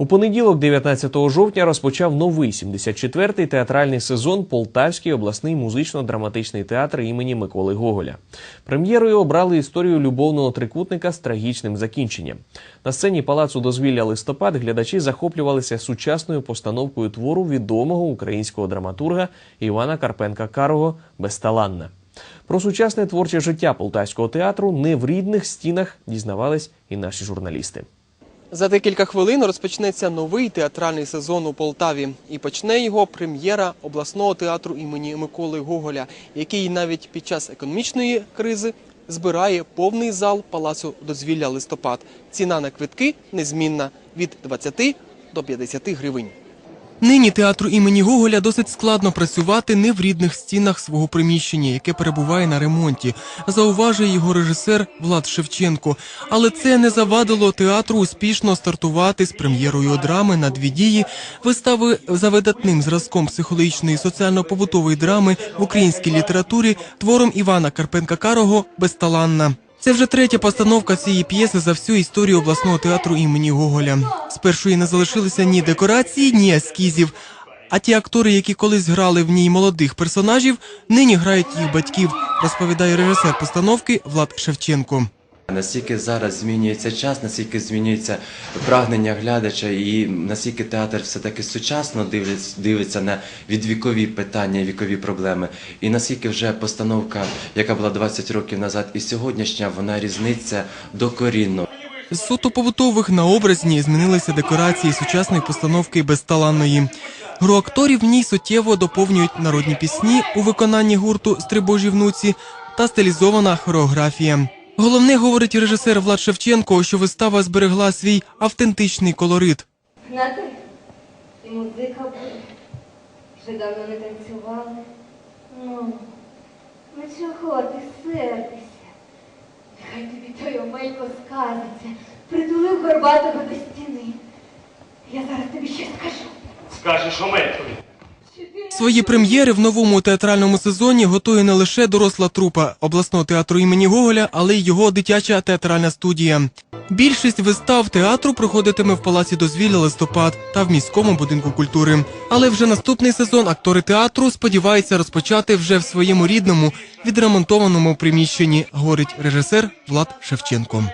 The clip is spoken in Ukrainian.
У понеділок, 19 жовтня, розпочав новий 74-й театральний сезон Полтавський обласний музично-драматичний театр імені Миколи Гоголя. Прем'єрою обрали історію любовного трикутника з трагічним закінченням. На сцені палацу дозвілля листопад глядачі захоплювалися сучасною постановкою твору відомого українського драматурга Івана Карпенка Карого Безталанна. Про сучасне творче життя полтавського театру не в рідних стінах дізнавались і наші журналісти. За декілька хвилин розпочнеться новий театральний сезон у Полтаві, і почне його прем'єра обласного театру імені Миколи Гоголя, який навіть під час економічної кризи збирає повний зал палацу дозвілля листопад. Ціна на квитки незмінна від 20 до 50 гривень. Нині театру імені Гоголя досить складно працювати не в рідних стінах свого приміщення, яке перебуває на ремонті, зауважує його режисер Влад Шевченко. Але це не завадило театру успішно стартувати з прем'єрою драми на дві дії, вистави за видатним зразком психологічної соціально-побутової драми в українській літературі твором Івана Карпенка Карого Безталанна. Це вже третя постановка цієї п'єси за всю історію обласного театру імені Гоголя. Спершу не залишилися ні декорації, ні ескізів. А ті актори, які колись грали в ній молодих персонажів, нині грають їх батьків, розповідає режисер постановки Влад Шевченко. Наскільки зараз змінюється час, наскільки змінюється прагнення глядача, і наскільки театр все-таки сучасно дивиться, дивиться на відвікові питання, вікові проблеми, і наскільки вже постановка, яка була 20 років назад, і сьогоднішня, вона різниця докорінно. З суто побутових на образні змінилися декорації сучасної постановки безталанної. Гру акторів в ній суттєво доповнюють народні пісні у виконанні гурту Стрибожі внуці та стилізована хореографія. Головне, говорить режисер Влад Шевченко, що вистава зберегла свій автентичний колорит. Знати, і музика буде. Вже давно не танцювали. Ну, ну чого ти сердишся? Нехай тобі той омелько сказиться. Притулив горбатого до стіни. Я зараз тобі щось скажу. Скажеш Омелькові. Свої прем'єри в новому театральному сезоні готує не лише доросла трупа обласного театру імені Гоголя, але й його дитяча театральна студія. Більшість вистав театру проходитиме в палаці дозвілля листопад та в міському будинку культури. Але вже наступний сезон актори театру сподіваються розпочати вже в своєму рідному відремонтованому приміщенні, говорить режисер Влад Шевченко.